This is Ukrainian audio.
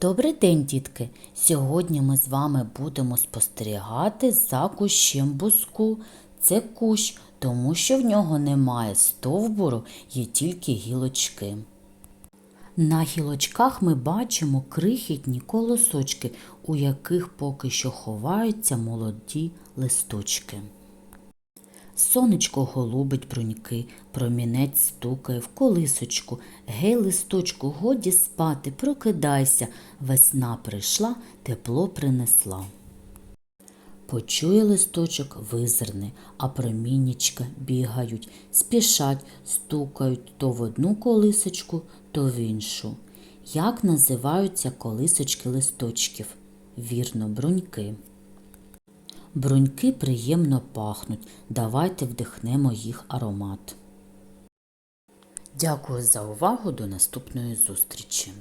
Добрий день, дітки! Сьогодні ми з вами будемо спостерігати за кущем буску. Це кущ, тому що в нього немає стовбуру, є тільки гілочки. На гілочках ми бачимо крихітні колосочки, у яких поки що ховаються молоді листочки. Сонечко голубить бруньки, промінець стукає в колисочку. Гей, листочку, годі спати, прокидайся. Весна прийшла, тепло принесла. Почує листочок, визирне, а проміннячка бігають, спішать, стукають то в одну колисочку, то в іншу. Як називаються колисочки листочків? Вірно, бруньки. Бруньки приємно пахнуть. Давайте вдихнемо їх аромат. Дякую за увагу. До наступної зустрічі.